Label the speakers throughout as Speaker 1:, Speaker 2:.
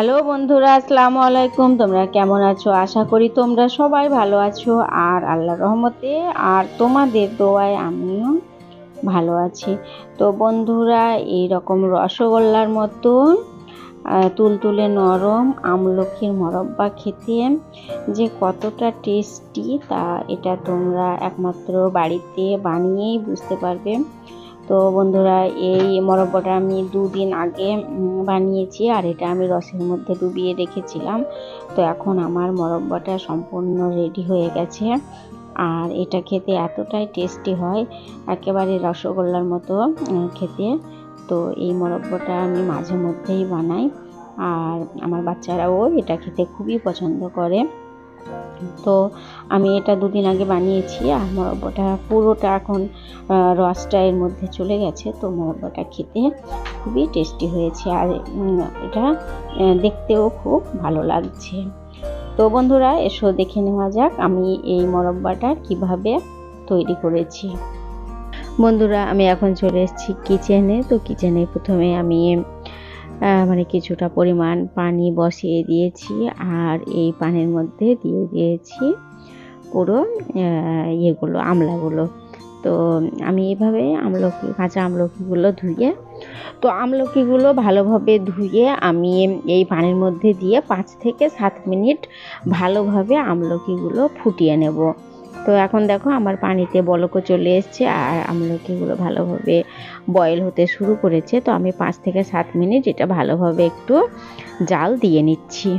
Speaker 1: Hello বন্ধুরা, আসসালামু আলাইকুম। তোমরা কেমন আছো? আশা করি তোমরা সবাই ভালো আছো। আর আল্লাহর রহমতে আর তোমাদের দোয়ায় আমিও ভালো আছি। তো বন্ধুরা এই রকম রসগোল্লার মতন তুলতুলে নরম আমলকির মরব্বা খেতে যে কতটা টেস্টি তা এটা তোমরা একমাত্র বাড়িতে বানিয়েই বুঝতে পারবে। তো বন্ধুরা, এই মরব্বাটা আমি দুদিন আগে বানিয়েছি আর এটা আমি রসের মধ্যে ডুবিয়ে রেখেছিলাম। তো এখন আমার মরব্বাটা সম্পূর্ণ রেডি হয়ে গেছে আর এটা খেতে এতটাই টেস্টি হয়, একেবারে রসগোল্লার মতো খেতে। তো এই মরব্বাটা আমি মাঝে মধ্যেই বানাই আর আমার বাচ্চারাও এটা খেতে খুবই পছন্দ করে। তো আমি এটা দুদিন আগে বানিয়েছি আর মরব্বাটা পুরোটা এখন রসটা এর মধ্যে চলে গেছে। তো মরব্বাটা খেতে খুবই টেস্টি হয়েছে আর এটা দেখতেও খুব ভালো লাগছে। তো বন্ধুরা, এসো দেখে নেওয়া যাক আমি এই মরব্বাটা কীভাবে তৈরি করেছি। বন্ধুরা, আমি এখন চলে এসেছি কিচেনে তো কিচেনে প্রথমে আমি মানে কিছুটা পরিমাণ পানি বসিয়ে দিয়েছি আর এই পানির মধ্যে দিয়ে দিয়েছি পুরো ইয়েগুলো, আমলাগুলো। তো আমি এভাবে আমলকি, কাঁচা আমলকিগুলো ধুয়ে, তো আমলকিগুলো ভালোভাবে ধুয়ে আমি এই পানির মধ্যে দিয়ে পাঁচ থেকে সাত মিনিট ভালোভাবে আমলকিগুলো ফুটিয়ে নেব। তো এখন দেখো আমার পানিতে বলকও চলে এসছে আর আমলকিগুলো ভালোভাবে বয়েল হতে শুরু করেছে। তো আমি পাঁচ থেকে সাত মিনিট এটা ভালোভাবে একটু জাল দিয়ে নিচ্ছি।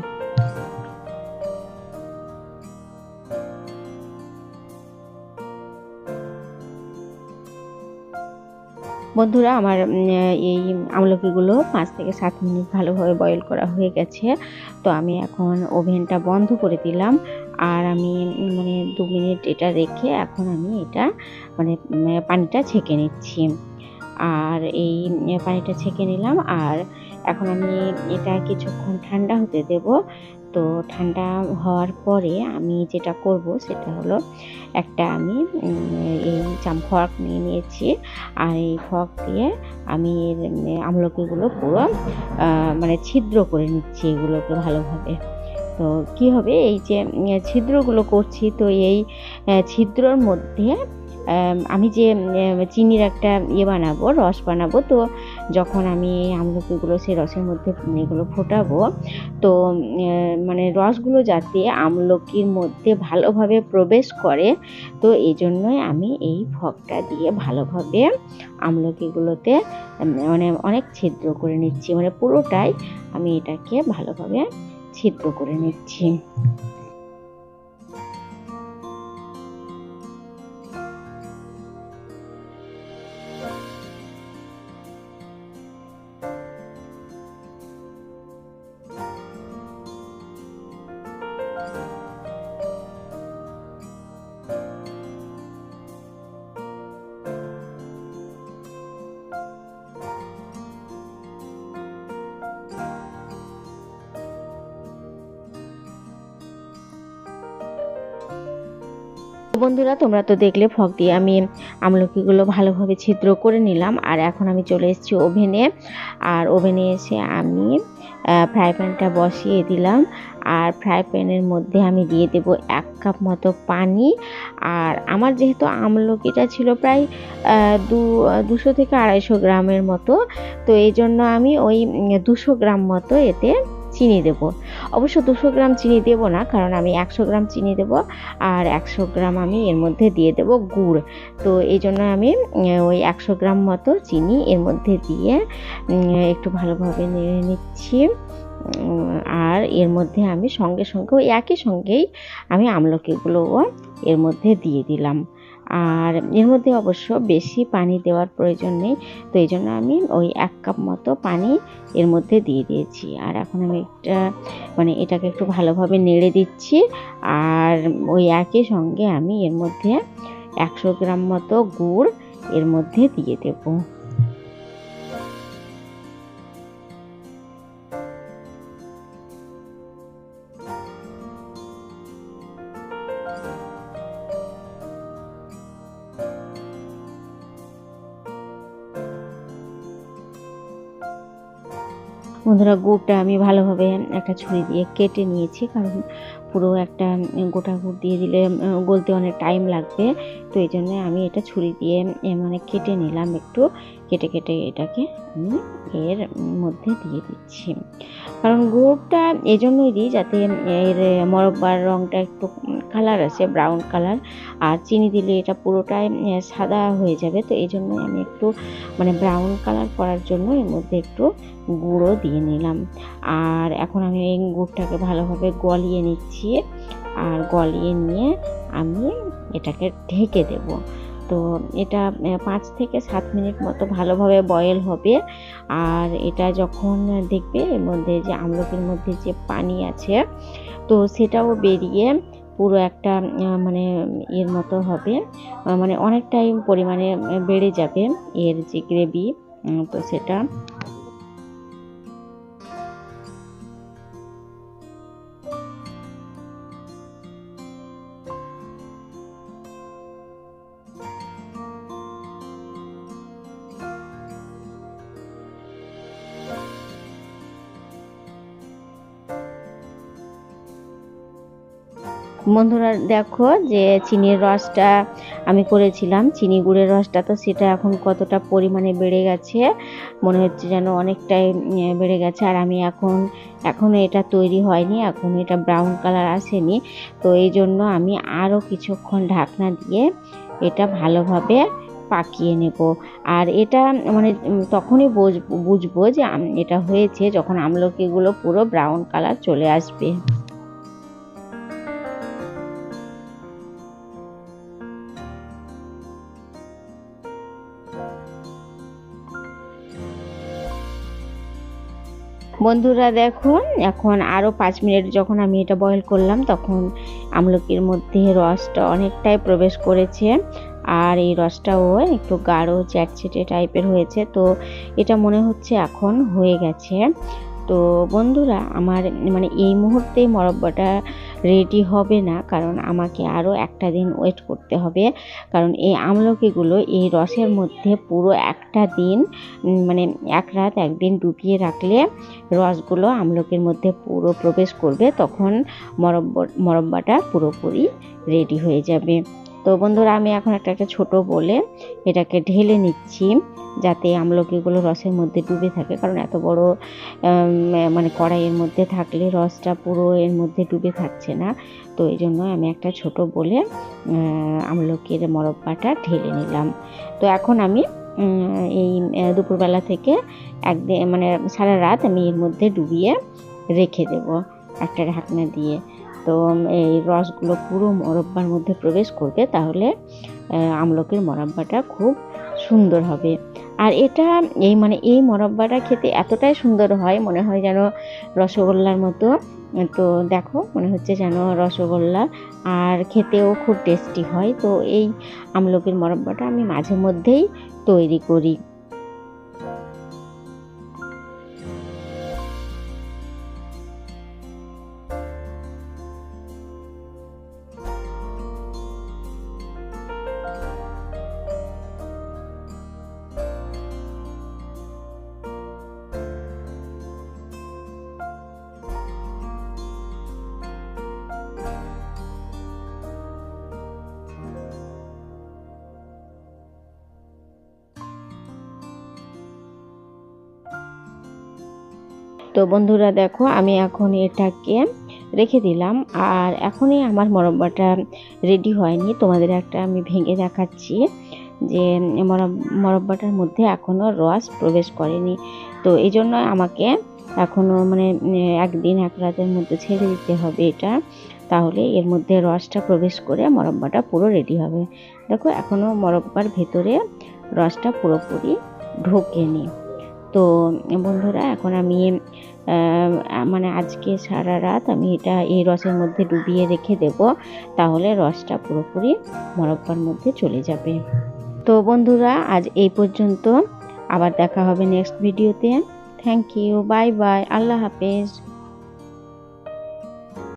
Speaker 1: বন্ধুরা আমার এই আমলকিগুলো পাঁচ থেকে সাত মিনিট ভালোভাবে বয়েল করা হয়ে গেছে। তো আমি এখন ওভেনটা বন্ধ করে দিলাম। আর আমি মানে দু মিনিট এটা রেখে এখন আমি এটা মানে পানিটা ছেঁকে নিচ্ছি। আর এই পানিটা ছেঁকে নিলাম আর এখন আমি এটা কিছুক্ষণ ঠান্ডা হতে দেব। তো ঠান্ডা হওয়ার পরে আমি যেটা করব সেটা হলো একটা আমি এই চাম ফর্ক নিয়ে নিয়েছি। আর এই ফর্ক দিয়ে আমি আমলকিগুলো পুরো মানে ছিদ্র করে নিচ্ছি এগুলোকে ভালোভাবে। তো কি হবে? এই যে ছিদ্রগুলো করছি, তো এই ছিদ্রর মধ্যে আমি যে চিনির একটা ইয়ে বানাবো, রস বানাবো, তো যখন আমি আমলকিগুলো, সেই রসের মধ্যে এগুলো ফোটাবো, তো মানে রসগুলো যাতে আমলকির মধ্যে ভালোভাবে প্রবেশ করে, তো এই জন্যই আমি এই ফগটা দিয়ে ভালোভাবে আমলকিগুলোতে মানে অনেক ছিদ্র করে নিচ্ছি। মানে পুরোটাই আমি এটাকে ভালোভাবে ছিদ্র করে নিচ্ছি। বন্ধুরা, তোমরা তো দেখলে ফক দিয়ে আমি আমলকিগুলো ভালোভাবে ছিদ্র করে নিলাম। আর এখন আমি চলে এসেছি ওভেনে। আর ওভেনে এসে আমি ফ্রাই প্যানটা বসিয়ে দিলাম। আর ফ্রাই প্যানের মধ্যে আমি দিয়ে দেব এক কাপ মতো পানি। আর আমার যেহেতু আমলকিটা ছিল প্রায় দু, দুশো থেকে আড়াইশো গ্রামের মতো, তো এই জন্য আমি ওই দুশো গ্রাম মতো এতে চিনি দেব। অবশ্য দুশো গ্রাম চিনি দেব না, কারণ আমি একশো গ্রাম চিনি দেব আর একশো গ্রাম আমি এর মধ্যে দিয়ে দেব গুড়। তো এই জন্য আমি ওই একশো গ্রাম মতো চিনি এর মধ্যে দিয়ে একটু ভালোভাবে নেড়ে নিচ্ছি। আর এর মধ্যে আমি সঙ্গে সঙ্গে, ওই একই সঙ্গেই আমি আমলকিগুলোও এর মধ্যে দিয়ে দিলাম। আর এর মধ্যে অবশ্য বেশি পানি দেওয়ার প্রয়োজন নেই, তো এই জন্য আমি ওই এক কাপ মতো পানি এর মধ্যে দিয়ে দিয়েছি। আর এখন আমি একটা মানে এটাকে একটু ভালোভাবে নেড়ে দিচ্ছি। আর ওই একই সঙ্গে আমি এর মধ্যে একশো গ্রাম মতো গুড় এর মধ্যে দিয়ে দেব। বন্ধুরা গুড়টা আমি ভালোভাবে একটা ছুরি দিয়ে কেটে নিয়েছি কারণ পুরো একটা গোটা গুড় দিয়ে দিলে গলতে অনেক টাইম লাগবে। তো এই জন্য আমি এটা ছুরি দিয়ে মানে কেটে নিলাম একটু। কেটে কেটে এটাকে আমি এর মধ্যে দিয়ে দিচ্ছি। কারণ গুড়টা এই জন্যই দিই যাতে এর মরব্বার রঙটা একটু কালার আছে ব্রাউন কালার আর চিনি দিলে এটা পুরোটাই সাদা হয়ে যাবে। তো এই জন্য আমি একটু মানে ব্রাউন কালার করার জন্য এর মধ্যে একটু গুঁড়ো দিয়ে নিলাম। আর এখন আমি এই গুড়টাকে ভালোভাবে গলিয়ে নিচ্ছি। আর গলিয়ে নিয়ে আমি এটাকে ঢেকে দেব। তো এটা পাঁচ থেকে সাত মিনিট মতো ভালোভাবে বয়েল হবে। আর এটা যখন দেখবে এর মধ্যে যে আমলকির মধ্যে যে পানি আছে, তো সেটাও বেরিয়ে পুরো একটা মানে এর মতো হবে। মানে অনেকটাই পরিমাণে বেড়ে যাবে এর যে গ্রেভি তো সেটা বন্ধুরা, দেখো যে চিনির রসটা আমি করেছিলাম। চিনি গুড়ের রসটা তো সেটা এখন কতটা পরিমাণে বেড়ে গেছে, মনে হচ্ছে যেন অনেকটাই বেড়ে গেছে। আর আমি এখন এখনও এটা তৈরি হয়নি, এখন এটা ব্রাউন কালার আসেনি। তো এই জন্য আমি আরও কিছুক্ষণ ঢাকনা দিয়ে এটা ভালোভাবে পাকিয়ে নেব। আর এটা মানে তখনই বুঝ- বুঝব যে এটা হয়েছে যখন আমলকিগুলো পুরো ব্রাউন কালার চলে আসবে। বন্ধুরা দেখুন, এখন আরও পাঁচ মিনিট যখন আমি এটা বয়েল করলাম, তখন আমলকির মধ্যে রসটা অনেকটাই প্রবেশ করেছে। আর এই রসটাও একটু গাঢ় চ্যাটচেটে টাইপের হয়েছে। তো এটা মনে হচ্ছে এখন হয়ে গেছে। তো বন্ধুরা, আমার মানে এই মুহূর্তে মরব্বাটা রেডি হবে না, কারণ আমাকে আরও একটা দিন ওয়েট করতে হবে। কারণ এই আমলকিগুলো, এই রসের মধ্যে পুরো একটা দিন মানে এক রাত একদিন ডুবিয়ে রাখলে রসগুলো আমলকির মধ্যে পুরো প্রবেশ করবে, তখন মরব্ব, মরব্বাটা পুরোপুরি রেডি হয়ে যাবে। তো বন্ধুরা, আমি এখন একটা একটা ছোটো বলে এটাকে ঢেলে নিচ্ছি যাতে আমলকিগুলো রসের মধ্যে ডুবে থাকে। কারণ এত বড় মানে কড়াইয়ের মধ্যে থাকলে রসটা পুরো এর মধ্যে ডুবে থাকছে না। তো এই জন্য আমি একটা ছোট বলে আমলকির মরব্বাটা ঢেলে নিলাম। তো এখন আমি এই দুপুরবেলা থেকে একদিন মানে সারা রাত আমি এর মধ্যে ডুবিয়ে রেখে দেব একটা ঢাকনা দিয়ে। তো এই রসগুলো পুরো মরব্বার মধ্যে প্রবেশ করবে, তাহলে আমলকির মরব্বাটা খুব সুন্দর হবে। আর এটা, এই মানে এই মরব্বাটা খেতে এতটাই সুন্দর হয়, মনে হয় যেন রসগোল্লার মতো। তো দেখো, মনে হচ্ছে যেন রসগোল্লা, আর খেতেও খুব টেস্টি হয়। তো এই আমলকির মরব্বাটা আমি মাঝে মধ্যেই তৈরি করি। তো বন্ধুরা দেখো, আমি এখন এটাকে রেখে দিলাম। আর এখনই আমার মরব্বাটা রেডি হয়নি। তোমাদের একটা আমি ভেঙে দেখাচ্ছি যে মরব- মরব্বাটার মধ্যে এখনও রস প্রবেশ করেনি। তো এই জন্য আমাকে এখনও মানে একদিন এক রাতের মধ্যে ছেড়ে দিতে হবে এটা। তাহলে এর মধ্যে রসটা প্রবেশ করে মরব্বাটা পুরো রেডি হবে। দেখো এখনও মরব্বার ভেতরে রসটা পুরোপুরি ঢোকেনি। তো বন্ধুরা, এখন আমি মানে আজকে সারা রাত আমি এটা এই রসের মধ্যে ডুবিয়ে রেখে দেব। তাহলে রসটা পুরোপুরি মরব্বার মধ্যে চলে যাবে। তো বন্ধুরা, আজ এই পর্যন্ত। আবার দেখা হবে নেক্সট ভিডিওতে thank you bye bye Allah হাফেজ।